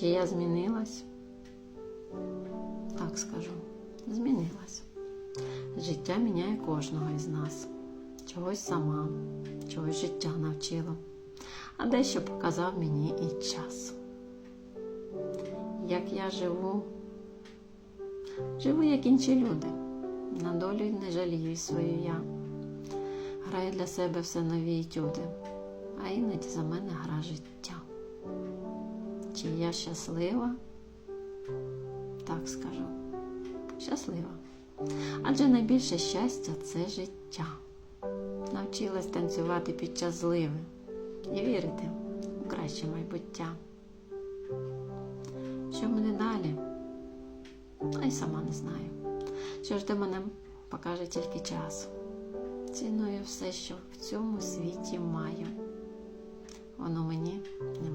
Чи я змінилась? Так скажу, змінилась. Життя міняє кожного із нас. Чогось сама, чогось життя навчило, а дещо показав мені і час. Як я живу, живу як інші люди. На долю не жалію свою я. Граю для себе все нові етюди, а іноді за мене гра життя. Чи я щаслива? Так скажу. Щаслива. Адже найбільше щастя це життя. Навчилась танцювати під час зливи і вірити у краще майбуття. Що мене далі? А й сама не знаю. Що ж до мене покаже тільки час. Ціную все, що в цьому світі маю. Воно мені життя